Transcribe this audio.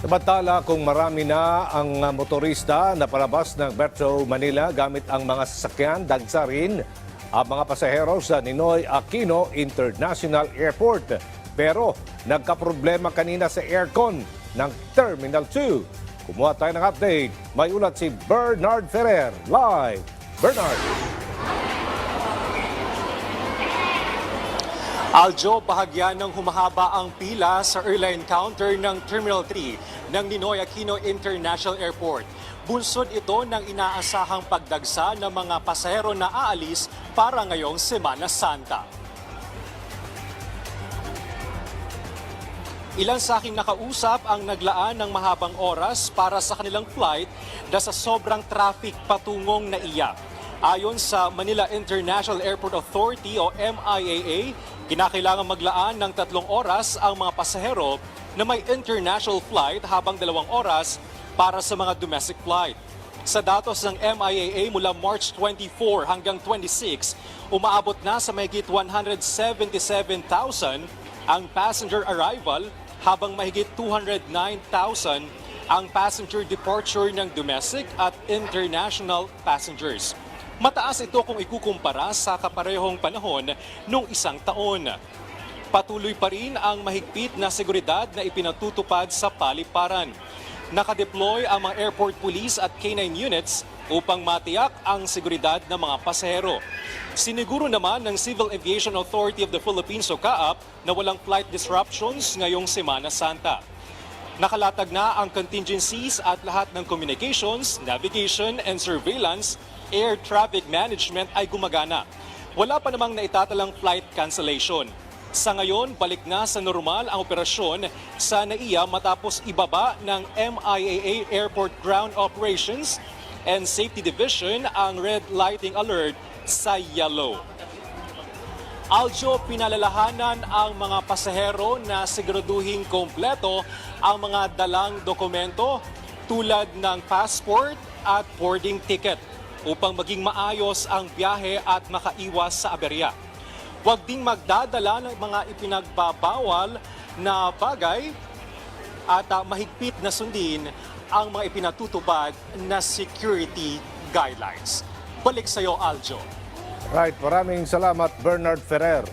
Samantala kung marami na ang motorista na palabas ng Metro Manila gamit ang mga sasakyan, dagsa rin ang mga pasahero sa Ninoy Aquino International Airport. Pero nagkaproblema kanina sa aircon ng Terminal 2. Kumuha tayo ng update. May ulat si Bernard Ferrer. Live. Bernard. Aljo, bahagyan ng humahaba ang pila sa airline counter ng Terminal 3 ng Ninoy Aquino International Airport. Bunsod ito ng inaasahang pagdagsa ng mga pasahero na aalis para ngayong Semana Santa. Ilan sa aking nakausap ang naglaan ng mahabang oras para sa kanilang flight dahil sa sobrang traffic patungong naiya. Ayon sa Manila International Airport Authority o MIAA, kinakailangan maglaan ng tatlong oras ang mga pasahero na may international flight habang dalawang oras para sa mga domestic flight. Sa datos ng MIAA mula March 24 hanggang 26, umaabot na sa mahigit 177,000 ang passenger arrival habang mahigit 209,000 ang passenger departure ng domestic at international passengers. Mataas ito kung ikukumpara sa kaparehong panahon noong isang taon. Patuloy pa rin ang mahigpit na seguridad na ipinatutupad sa paliparan. Nakadeploy ang mga airport police at K-9 units upang matiyak ang seguridad ng mga pasahero. Siniguro naman ng Civil Aviation Authority of the Philippines o CAAP na walang flight disruptions ngayong Semana Santa. Nakalatag na ang contingencies at lahat ng communications, navigation, and surveillance, air traffic management ay gumagana. Wala pa namang naitatalang flight cancellation. Sa ngayon, balik na sa normal ang operasyon sa NAIA matapos ibaba ng MIAA Airport Ground Operations and Safety Division ang red lighting alert sa yellow. Aljo, pinalalahanan ang mga pasahero na siguraduhing kompleto ang mga dalang dokumento tulad ng passport at boarding ticket upang maging maayos ang biyahe at makaiwas sa aberya. Huwag ding magdadala ng mga ipinagbabawal na bagay at ah, mahigpit na sundin ang mga ipinatutupad na security guidelines. Balik sa iyo, Aljo. Right, maraming salamat Bernard Ferrer.